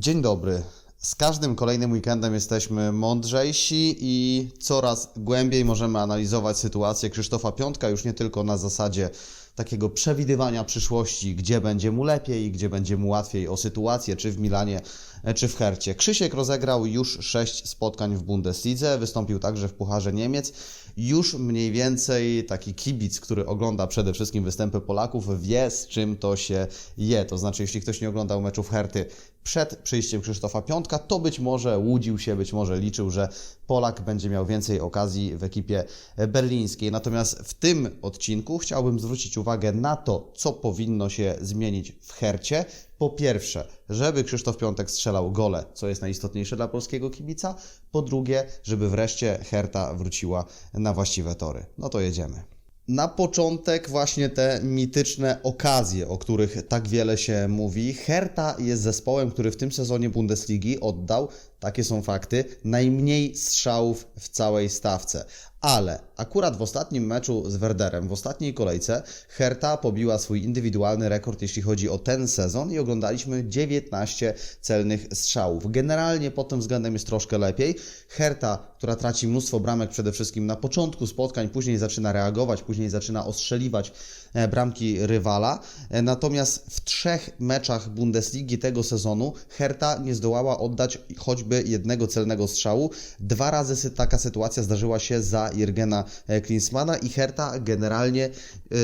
Dzień dobry. Z każdym kolejnym weekendem jesteśmy mądrzejsi i coraz głębiej możemy analizować sytuację Krzysztofa Piątka, już nie tylko na zasadzie takiego przewidywania przyszłości, gdzie będzie mu lepiej, gdzie będzie mu łatwiej o sytuację, czy w Milanie, czy w Hercie. Krzysiek rozegrał już sześć spotkań w Bundeslidze, wystąpił także w Pucharze Niemiec. Już mniej więcej taki kibic, który ogląda przede wszystkim występy Polaków, wie z czym to się je. To znaczy, jeśli ktoś nie oglądał meczów Herty przed przyjściem Krzysztofa Piątka, to być może łudził się, być może liczył, że Polak będzie miał więcej okazji w ekipie berlińskiej. Natomiast w tym odcinku chciałbym zwrócić uwagę na to, co powinno się zmienić w Hercie. Po pierwsze, żeby Krzysztof Piątek strzelał gole, co jest najistotniejsze dla polskiego kibica. Po drugie, żeby wreszcie Herta wróciła na właściwe tory. No to jedziemy. Na początek właśnie te mityczne okazje, o których tak wiele się mówi. Herta jest zespołem, który w tym sezonie Bundesligi oddał, takie są fakty, najmniej strzałów w całej stawce. Ale akurat w ostatnim meczu z Werderem, w ostatniej kolejce, Herta pobiła swój indywidualny rekord, jeśli chodzi o ten sezon i oglądaliśmy 19 celnych strzałów. Generalnie pod tym względem jest troszkę lepiej. Herta, która traci mnóstwo bramek przede wszystkim na początku spotkań, później zaczyna reagować, później zaczyna ostrzeliwać bramki rywala. E, natomiast w trzech meczach Bundesligi tego sezonu Herta nie zdołała oddać choćby jednego celnego strzału. Dwa razy taka sytuacja zdarzyła się za Jurgena e, Klinsmana i Herta generalnie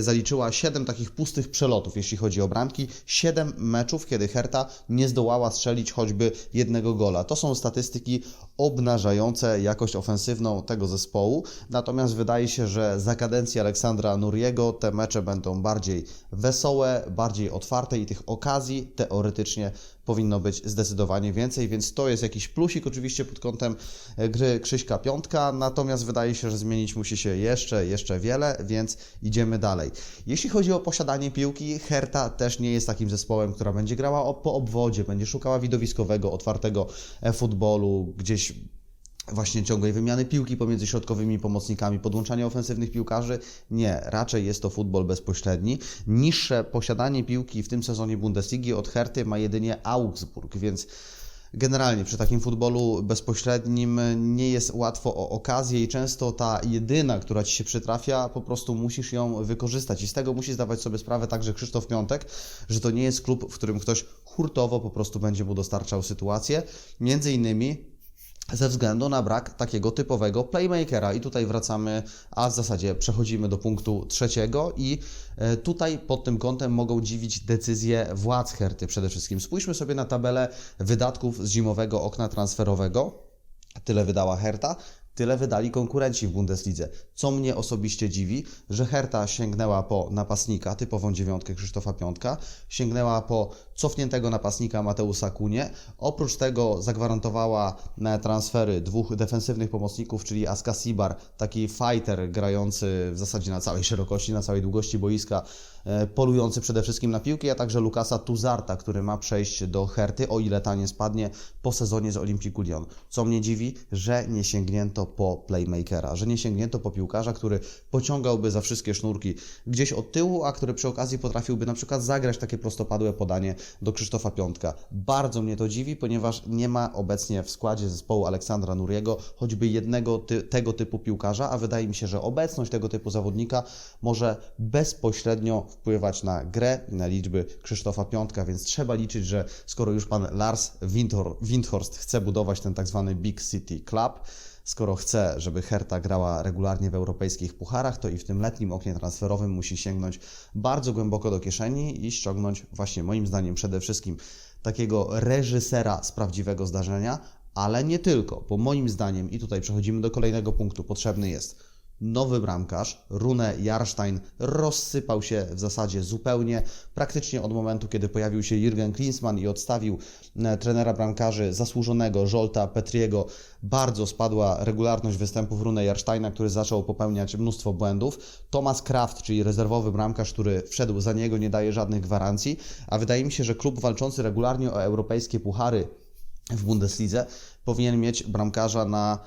zaliczyła 7 takich pustych przelotów, jeśli chodzi o bramki. 7 meczów, kiedy Herta nie zdołała strzelić choćby jednego gola. To są statystyki obnażające jakość ofensywną tego zespołu. Natomiast wydaje się, że za kadencji Aleksandra Nuriego te mecze będą bardziej wesołe, bardziej otwarte i tych okazji teoretycznie powinno być zdecydowanie więcej, więc to jest jakiś plusik oczywiście pod kątem e, gry Krzyśka Piątka, natomiast wydaje się, że zmienić musi się jeszcze, jeszcze wiele, więc idziemy dalej. Jeśli chodzi o posiadanie piłki, Herta też nie jest takim zespołem, która będzie grała po obwodzie, będzie szukała widowiskowego, otwartego e, futbolu, gdzieś właśnie ciągłej wymiany piłki pomiędzy środkowymi pomocnikami, podłączania ofensywnych piłkarzy. Nie, raczej jest to futbol bezpośredni. Niższe posiadanie piłki w tym sezonie Bundesligi od Herty ma jedynie Augsburg, więc generalnie przy takim futbolu bezpośrednim nie jest łatwo o okazję i często ta jedyna, która ci się przytrafia, po prostu musisz ją wykorzystać i z tego musi zdawać sobie sprawę także Krzysztof Piątek, że to nie jest klub, w którym ktoś hurtowo po prostu będzie mu dostarczał sytuację. Między innymi ze względu na brak takiego typowego playmakera. I tutaj wracamy, a w zasadzie przechodzimy do punktu trzeciego i e, tutaj pod tym kątem mogą dziwić decyzje władz Herty przede wszystkim. Spójrzmy sobie na tabelę wydatków z zimowego okna transferowego. Tyle wydała Herta, Tyle wydali konkurenci w Bundeslidze. Co mnie osobiście dziwi, że Herta sięgnęła po napastnika, typową dziewiątkę Krzysztofa Piątka, sięgnęła po cofniętego napastnika Mateusa Kunie. Oprócz tego zagwarantowała transfery dwóch defensywnych pomocników, czyli Aska Sibar, taki fighter grający w zasadzie na całej szerokości, na całej długości boiska, e, polujący przede wszystkim na piłki, a także Lukasa Tuzarta, który ma przejść do Herty, o ile ta nie spadnie po sezonie z Olympiku Lyon. Co mnie dziwi, że nie sięgnięto po playmakera, że nie sięgnięto po piłkarza, który pociągałby za wszystkie sznurki gdzieś od tyłu, a który przy okazji potrafiłby na przykład zagrać takie prostopadłe podanie do Krzysztofa Piątka. Bardzo mnie to dziwi, ponieważ nie ma obecnie w składzie zespołu Aleksandra Nuriego choćby jednego ty tego typu piłkarza, a wydaje mi się, że obecność tego typu zawodnika może bezpośrednio wpływać na grę i na liczby Krzysztofa Piątka, więc trzeba liczyć, że skoro już pan Lars Windhorst chce budować ten tak zwany Big City Club, Skoro chce, żeby Herta grała regularnie w europejskich pucharach, to i w tym letnim oknie transferowym musi sięgnąć bardzo głęboko do kieszeni i ściągnąć właśnie moim zdaniem przede wszystkim takiego reżysera z prawdziwego zdarzenia, ale nie tylko, bo moim zdaniem, i tutaj przechodzimy do kolejnego punktu, potrzebny jest nowy bramkarz, Rune Jarstein, rozsypał się w zasadzie zupełnie, praktycznie od momentu, kiedy pojawił się Jürgen Klinsmann i odstawił e, trenera bramkarzy zasłużonego Żolta Petriego. Bardzo spadła regularność występów Rune Jarsteina, który zaczął popełniać mnóstwo błędów. Thomas Kraft, czyli rezerwowy bramkarz, który wszedł za niego, nie daje żadnych gwarancji, a wydaje mi się, że klub walczący regularnie o europejskie puchary w Bundeslidze powinien mieć bramkarza na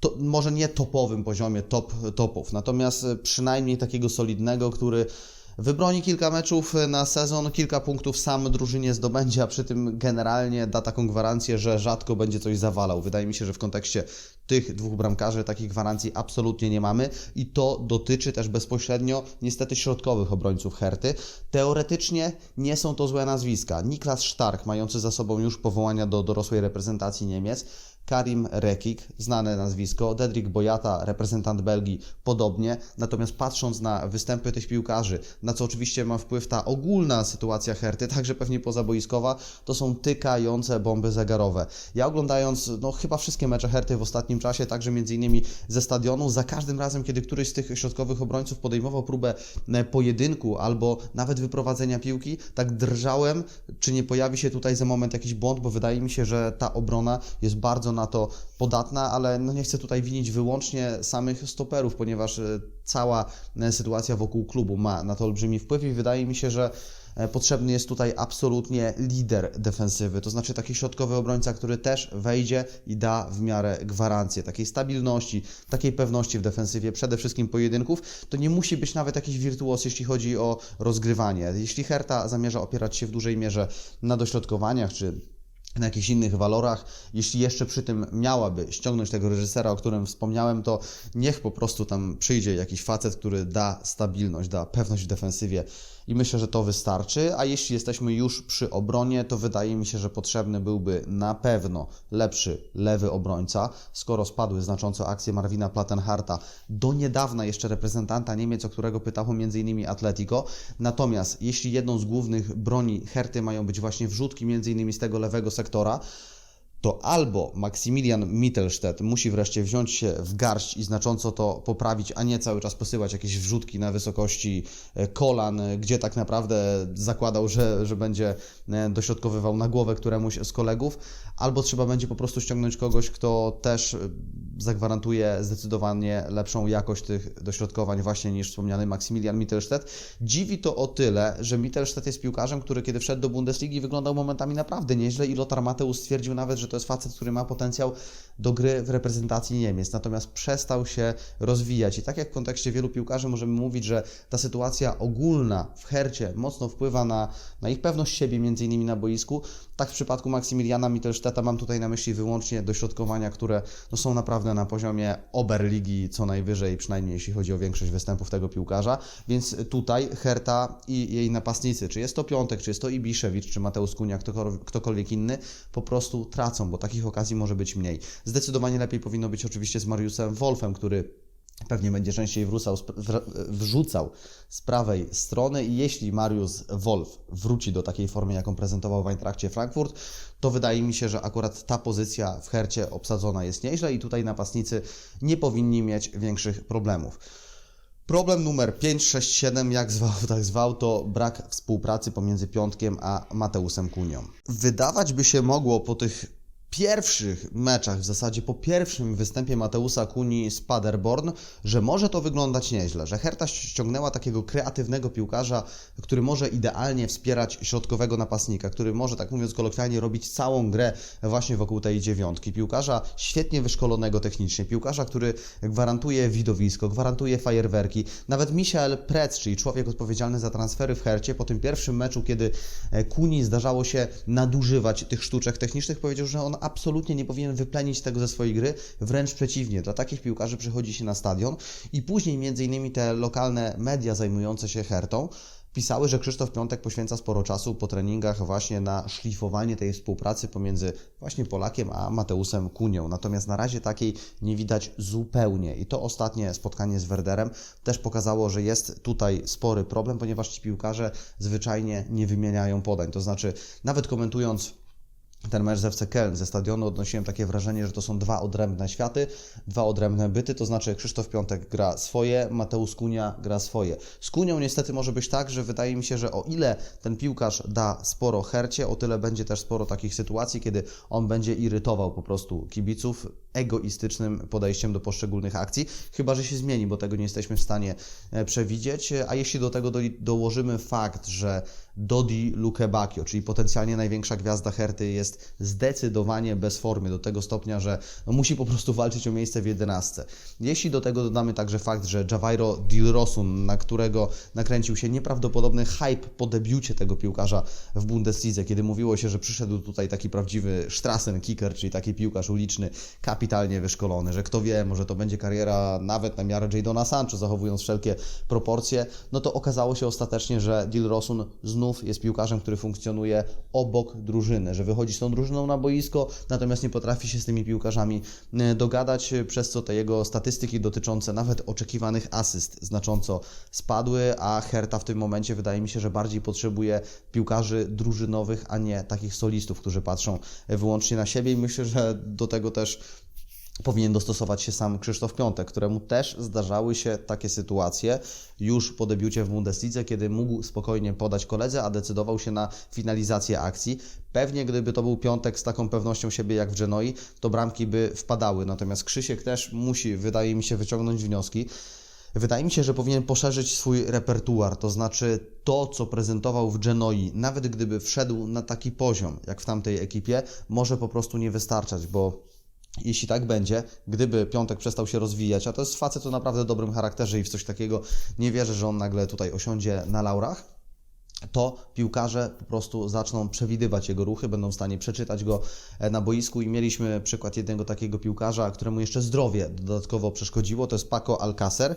to, może nie topowym poziomie top, topów, natomiast przynajmniej takiego solidnego, który wybroni kilka meczów na sezon, kilka punktów sam drużynie zdobędzie, a przy tym generalnie da taką gwarancję, że rzadko będzie coś zawalał. Wydaje mi się, że w kontekście tych dwóch bramkarzy takich gwarancji absolutnie nie mamy i to dotyczy też bezpośrednio niestety środkowych obrońców Herty. Teoretycznie nie są to złe nazwiska. Niklas Stark, mający za sobą już powołania do dorosłej reprezentacji Niemiec, Karim Rekik, znane nazwisko, Dedrick Boyata, reprezentant Belgii, podobnie. Natomiast patrząc na występy tych piłkarzy, na co oczywiście ma wpływ ta ogólna sytuacja Herty, także pewnie pozaboiskowa, to są tykające bomby zegarowe. Ja oglądając no, chyba wszystkie mecze Herty w ostatnim czasie, także między innymi ze stadionu, za każdym razem, kiedy któryś z tych środkowych obrońców podejmował próbę e, pojedynku albo nawet wyprowadzenia piłki, tak drżałem, czy nie pojawi się tutaj za moment jakiś błąd, bo wydaje mi się, że ta obrona jest bardzo na to podatna, ale no nie chcę tutaj winić wyłącznie samych stoperów, ponieważ e, cała e, sytuacja wokół klubu ma na to olbrzymi wpływ i wydaje mi się, że e, potrzebny jest tutaj absolutnie lider defensywy, to znaczy taki środkowy obrońca, który też wejdzie i da w miarę gwarancję takiej stabilności, takiej pewności w defensywie, przede wszystkim pojedynków. To nie musi być nawet jakiś wirtuos, jeśli chodzi o rozgrywanie. Jeśli Herta zamierza opierać się w dużej mierze na dośrodkowaniach czy na jakichś innych walorach. Jeśli jeszcze przy tym miałaby ściągnąć tego reżysera, o którym wspomniałem, to niech po prostu tam przyjdzie jakiś facet, który da stabilność, da pewność w defensywie i myślę, że to wystarczy. A jeśli jesteśmy już przy obronie, to wydaje mi się, że potrzebny byłby na pewno lepszy lewy obrońca, skoro spadły znacząco akcje Marwina Plattenharta, do niedawna jeszcze reprezentanta Niemiec, o którego pytało m.in. Atletico. Natomiast jeśli jedną z głównych broni Herty mają być właśnie wrzutki m.in. z tego lewego sektora, to albo Maksymilian Mittelstedt musi wreszcie wziąć się w garść i znacząco to poprawić, a nie cały czas posyłać jakieś wrzutki na wysokości e, kolan, e, gdzie tak naprawdę zakładał, że, że będzie e, dośrodkowywał na głowę któremuś z kolegów, albo trzeba będzie po prostu ściągnąć kogoś, kto też zagwarantuje zdecydowanie lepszą jakość tych dośrodkowań właśnie niż wspomniany Maksymilian Mittelstedt. Dziwi to o tyle, że Mittelstedt jest piłkarzem, który kiedy wszedł do Bundesligi wyglądał momentami naprawdę nieźle i Lothar Mateusz stwierdził nawet, że to jest facet, który ma potencjał do gry w reprezentacji Niemiec, natomiast przestał się rozwijać. I tak jak w kontekście wielu piłkarzy możemy mówić, że ta sytuacja ogólna w Hercie mocno wpływa na, na ich pewność siebie, między innymi na boisku, tak w przypadku Maksymiliana Mittelstedta mam tutaj na myśli wyłącznie dośrodkowania, które no, są naprawdę na poziomie Oberligi co najwyżej, przynajmniej jeśli chodzi o większość występów tego piłkarza, więc tutaj Herta i jej napastnicy, czy jest to Piątek, czy jest to Ibiszewicz, czy Mateusz Kunia, ktokolwiek inny, po prostu tracą, bo takich okazji może być mniej. Zdecydowanie lepiej powinno być oczywiście z Mariusem Wolfem, który pewnie będzie częściej wrzucał, z prawej strony i jeśli Mariusz Wolf wróci do takiej formy, jaką prezentował w Eintrakcie Frankfurt, to wydaje mi się, że akurat ta pozycja w Hercie obsadzona jest nieźle i tutaj napastnicy nie powinni mieć większych problemów. Problem numer 5, 6, 7, jak zwał, tak zwał, to brak współpracy pomiędzy Piątkiem a Mateusem Kunią. Wydawać by się mogło po tych pierwszych meczach, w zasadzie po pierwszym występie Mateusa Kuni z Paderborn, że może to wyglądać nieźle, że Herta ściągnęła takiego kreatywnego piłkarza, który może idealnie wspierać środkowego napastnika, który może, tak mówiąc kolokwialnie, robić całą grę właśnie wokół tej dziewiątki. Piłkarza świetnie wyszkolonego technicznie, piłkarza, który gwarantuje widowisko, gwarantuje fajerwerki. Nawet Michael Prec, czyli człowiek odpowiedzialny za transfery w Hercie, po tym pierwszym meczu, kiedy Kuni zdarzało się nadużywać tych sztuczek technicznych, powiedział, że on absolutnie nie powinien wyplenić tego ze swojej gry, wręcz przeciwnie. Dla takich piłkarzy przychodzi się na stadion i później między innymi te lokalne media zajmujące się Hertą pisały, że Krzysztof Piątek poświęca sporo czasu po treningach właśnie na szlifowanie tej współpracy pomiędzy właśnie Polakiem a Mateusem Kunią. Natomiast na razie takiej nie widać zupełnie. I to ostatnie spotkanie z Werderem też pokazało, że jest tutaj spory problem, ponieważ ci piłkarze zwyczajnie nie wymieniają podań. To znaczy, nawet komentując ten mecz z FC Köln ze stadionu odnosiłem takie wrażenie, że to są dwa odrębne światy, dwa odrębne byty, to znaczy Krzysztof Piątek gra swoje, Mateusz Kunia gra swoje. Z Kunią niestety może być tak, że wydaje mi się, że o ile ten piłkarz da sporo hercie, o tyle będzie też sporo takich sytuacji, kiedy on będzie irytował po prostu kibiców, egoistycznym podejściem do poszczególnych akcji, chyba że się zmieni, bo tego nie jesteśmy w stanie e, przewidzieć. A jeśli do tego do, dołożymy fakt, że Dodi Lukebakio, czyli potencjalnie największa gwiazda Herty, jest zdecydowanie bez formy, do tego stopnia, że musi po prostu walczyć o miejsce w 11. Jeśli do tego dodamy także fakt, że Javairo Dilrosun, na którego nakręcił się nieprawdopodobny hype po debiucie tego piłkarza w Bundeslidze, kiedy mówiło się, że przyszedł tutaj taki prawdziwy Strassenkicker, czyli taki piłkarz uliczny, kapitalnie wyszkolony, że kto wie, może to będzie kariera nawet na miarę Jadona Sancho, zachowując wszelkie proporcje, no to okazało się ostatecznie, że Dilrosun znów jest piłkarzem, który funkcjonuje obok drużyny, że wychodzi z tą drużyną na boisko, natomiast nie potrafi się z tymi piłkarzami e, dogadać, przez co te jego statystyki dotyczące nawet oczekiwanych asyst znacząco spadły, a Herta w tym momencie wydaje mi się, że bardziej potrzebuje piłkarzy drużynowych, a nie takich solistów, którzy patrzą wyłącznie na siebie. I myślę, że do tego też powinien dostosować się sam Krzysztof Piątek, któremu też zdarzały się takie sytuacje już po debiucie w Bundeslidze, kiedy mógł spokojnie podać koledze, a decydował się na finalizację akcji. Pewnie gdyby to był Piątek z taką pewnością siebie jak w Genoi, to bramki by wpadały. Natomiast Krzysiek też musi, wydaje mi się, wyciągnąć wnioski. Wydaje mi się, że powinien poszerzyć swój repertuar, to znaczy to, co prezentował w Genoi, nawet gdyby wszedł na taki poziom, jak w tamtej ekipie, może po prostu nie wystarczać, bo jeśli tak będzie, gdyby Piątek przestał się rozwijać, a to jest facet o naprawdę dobrym charakterze i w coś takiego nie wierzę, że on nagle tutaj osiądzie na laurach, to piłkarze po prostu zaczną przewidywać jego ruchy, będą w stanie przeczytać go e, na boisku. I mieliśmy przykład jednego takiego piłkarza, któremu jeszcze zdrowie dodatkowo przeszkodziło, to jest Paco Alcacer,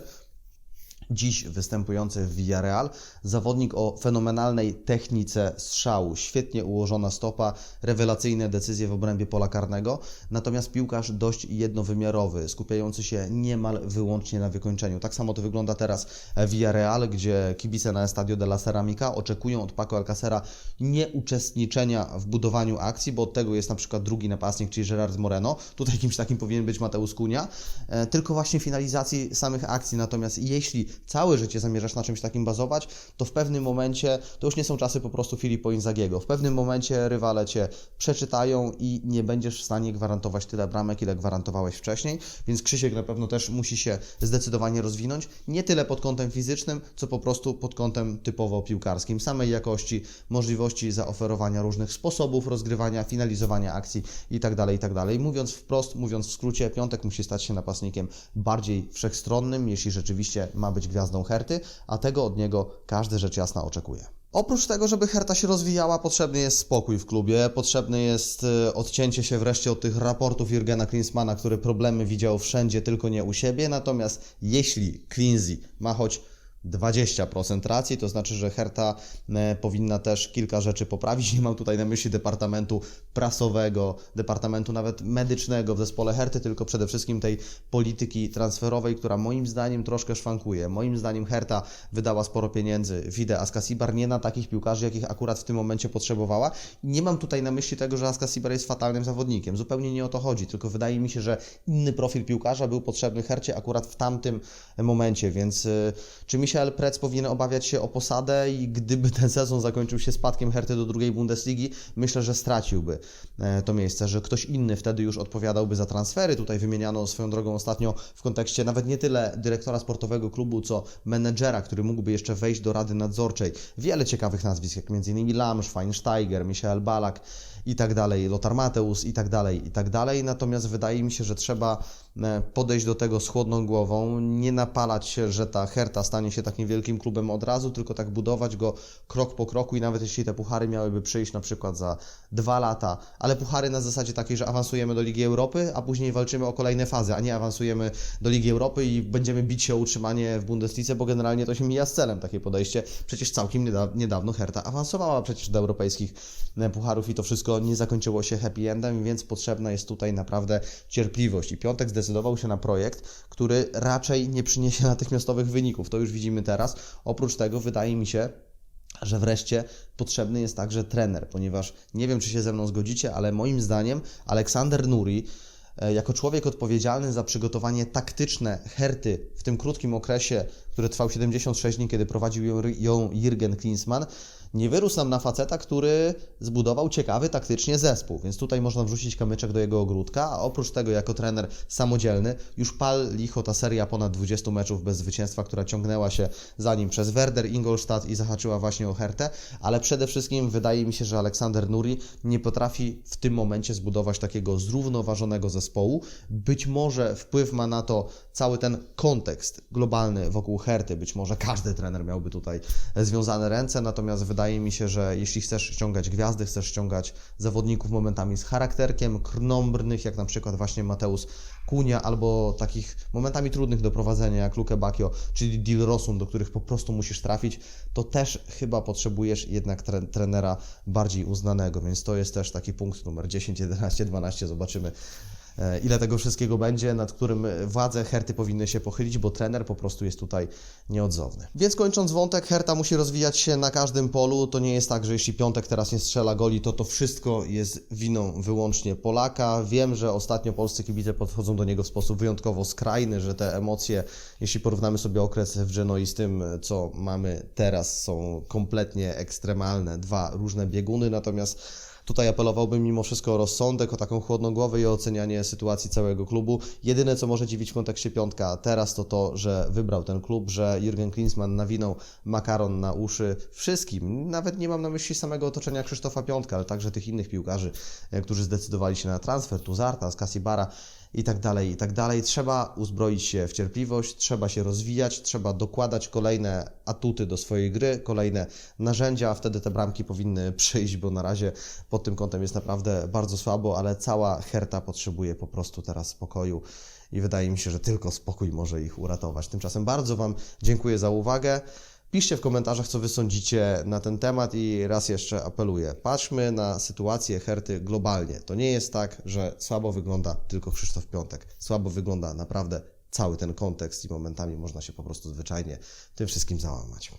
dziś występujący w Villarreal. Zawodnik o fenomenalnej technice strzału, świetnie ułożona stopa, rewelacyjne decyzje w obrębie pola karnego, natomiast piłkarz dość jednowymiarowy, skupiający się niemal wyłącznie na wykończeniu. Tak samo to wygląda teraz w Villarreal, gdzie kibice na Estadio de la Ceramica oczekują od Paco Alcacera nieuczestniczenia w budowaniu akcji, bo od tego jest na przykład drugi napastnik, czyli Gerard Moreno. Tutaj kimś takim powinien być Mateusz Kunia, e, tylko właśnie finalizacji samych akcji. Natomiast jeśli całe życie zamierzasz na czymś takim bazować, to w pewnym momencie, to już nie są czasy po prostu Filipo Inzagiego, w pewnym momencie rywale Cię przeczytają i nie będziesz w stanie gwarantować tyle bramek, ile gwarantowałeś wcześniej, więc Krzysiek na pewno też musi się zdecydowanie rozwinąć, nie tyle pod kątem fizycznym, co po prostu pod kątem typowo piłkarskim, samej jakości, możliwości zaoferowania różnych sposobów rozgrywania, finalizowania akcji itd., tak itd. Tak mówiąc wprost, mówiąc w skrócie, Piątek musi stać się napastnikiem bardziej wszechstronnym, jeśli rzeczywiście ma być gwiazdą Herty, a tego od niego każdy rzecz jasna oczekuje. Oprócz tego, żeby Herta się rozwijała, potrzebny jest spokój w klubie, potrzebne jest e, odcięcie się wreszcie od tych raportów Jurgena Klinsmana, który problemy widział wszędzie, tylko nie u siebie. Natomiast jeśli Cleansy ma choć 20% racji, to znaczy, że Herta e, powinna też kilka rzeczy poprawić. Nie mam tutaj na myśli departamentu prasowego, departamentu nawet medycznego w zespole Herty, tylko przede wszystkim tej polityki transferowej, która moim zdaniem troszkę szwankuje. Moim zdaniem Herta wydała sporo pieniędzy w Ide Askasibar, nie na takich piłkarzy, jakich akurat w tym momencie potrzebowała. Nie mam tutaj na myśli tego, że Askasibar jest fatalnym zawodnikiem. Zupełnie nie o to chodzi, tylko wydaje mi się, że inny profil piłkarza był potrzebny Hercie akurat w tamtym momencie, więc e, czy mi Michel Prec powinien obawiać się o posadę i gdyby ten sezon zakończył się spadkiem Herty do drugiej Bundesligi, myślę, że straciłby e, to miejsce, że ktoś inny wtedy już odpowiadałby za transfery. Tutaj wymieniano swoją drogą ostatnio w kontekście nawet nie tyle dyrektora sportowego klubu, co menedżera, który mógłby jeszcze wejść do rady nadzorczej. Wiele ciekawych nazwisk, jak m.in. Lamsz, Feinsteiger, Michael Balak i tak dalej, Lothar Mateus i tak dalej, i tak dalej. Natomiast wydaje mi się, że trzeba podejść do tego z chłodną głową, nie napalać się, że ta Herta stanie się takim wielkim klubem od razu, tylko tak budować go krok po kroku i nawet jeśli te puchary miałyby przyjść na przykład za dwa lata, ale puchary na zasadzie takiej, że awansujemy do Ligi Europy, a później walczymy o kolejne fazy, a nie awansujemy do Ligi Europy i będziemy bić się o utrzymanie w Bundeslice, bo generalnie to się mija z celem takie podejście. Przecież całkiem niedawno Herta awansowała przecież do europejskich e, pucharów i to wszystko nie zakończyło się happy endem, więc potrzebna jest tutaj naprawdę cierpliwość. I Piątek zdecydował się na projekt, który raczej nie przyniesie natychmiastowych wyników. To już widzimy teraz. Oprócz tego wydaje mi się, że wreszcie potrzebny jest także trener, ponieważ nie wiem, czy się ze mną zgodzicie, ale moim zdaniem Aleksander Nuri e, jako człowiek odpowiedzialny za przygotowanie taktyczne Herty w tym krótkim okresie, który trwał 76 dni, kiedy prowadził ją, Jürgen Klinsmann, nie wyrósł nam na faceta, który zbudował ciekawy taktycznie zespół, więc tutaj można wrzucić kamyczek do jego ogródka, a oprócz tego jako trener samodzielny już pal licho ta seria ponad 20 meczów bez zwycięstwa, która ciągnęła się za nim przez Werder, Ingolstadt i zahaczyła właśnie o Hertę, ale przede wszystkim wydaje mi się, że Aleksander Nuri nie potrafi w tym momencie zbudować takiego zrównoważonego zespołu. Być może wpływ ma na to cały ten kontekst globalny wokół Herty, być może każdy trener miałby tutaj związane ręce, natomiast wydaje mi się, że jeśli chcesz ściągać gwiazdy, chcesz ściągać zawodników momentami z charakterkiem, krnąbrnych, jak na przykład właśnie Mateusz Kunia, albo takich momentami trudnych do prowadzenia, jak Luke Bacchio, czyli Dil Rosun, do których po prostu musisz trafić, to też chyba potrzebujesz jednak tre trenera bardziej uznanego, więc to jest też taki punkt numer 10, 11, 12, zobaczymy ile tego wszystkiego będzie, nad którym władze Herty powinny się pochylić, bo trener po prostu jest tutaj nieodzowny. Więc kończąc wątek, Herta musi rozwijać się na każdym polu. To nie jest tak, że jeśli Piątek teraz nie strzela goli, to to wszystko jest winą wyłącznie Polaka. Wiem, że ostatnio polscy kibice podchodzą do niego w sposób wyjątkowo skrajny, że te emocje, jeśli porównamy sobie okres w Genoi z tym, co mamy teraz, są kompletnie ekstremalne. Dwa różne bieguny, natomiast Tutaj apelowałbym mimo wszystko o rozsądek, o taką chłodną głowę i o ocenianie sytuacji całego klubu. Jedyne, co może dziwić w kontekście piątka teraz, to to, że wybrał ten klub, że Jurgen Klinsmann nawinął makaron na uszy wszystkim. Nawet nie mam na myśli samego otoczenia Krzysztofa Piątka, ale także tych innych piłkarzy, e, którzy zdecydowali się na transfer, Tuzarta, Skasibara i tak dalej, i tak dalej. Trzeba uzbroić się w cierpliwość, trzeba się rozwijać, trzeba dokładać kolejne atuty do swojej gry, kolejne narzędzia, a wtedy te bramki powinny przyjść, bo na razie pod tym kątem jest naprawdę bardzo słabo, ale cała Herta potrzebuje po prostu teraz spokoju i wydaje mi się, że tylko spokój może ich uratować. Tymczasem bardzo Wam dziękuję za uwagę. Piszcie w komentarzach, co Wy sądzicie na ten temat i raz jeszcze apeluję. Patrzmy na sytuację Herty globalnie. To nie jest tak, że słabo wygląda tylko Krzysztof Piątek. Słabo wygląda naprawdę cały ten kontekst i momentami można się po prostu zwyczajnie tym wszystkim załamać.